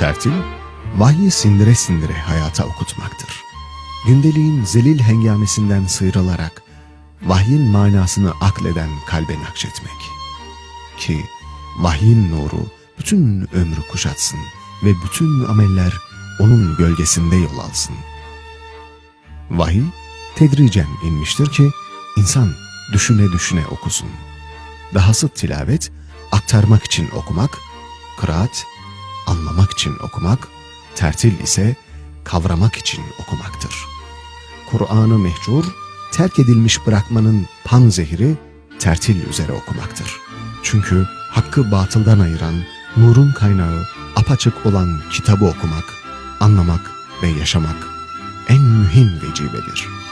Tertil, vahyi sindire sindire hayata okutmaktır. Gündeliğin zelil hengamesinden sıyrılarak vahyin manasını akleden kalbe nakşetmek. Ki vahyin nuru bütün ömrü kuşatsın ve bütün ameller onun gölgesinde yol alsın. Vahiy tedricen inmiştir ki insan düşüne düşüne okusun. Dahası tilavet aktarmak için okumak, kıraat için okumak, tertil ise kavramak için okumaktır. Kur'an'ı mehcur, terk edilmiş bırakmanın pan zehri tertil üzere okumaktır. Çünkü hakkı batıldan ayıran, nurun kaynağı apaçık olan kitabı okumak, anlamak ve yaşamak en mühim vecibedir.''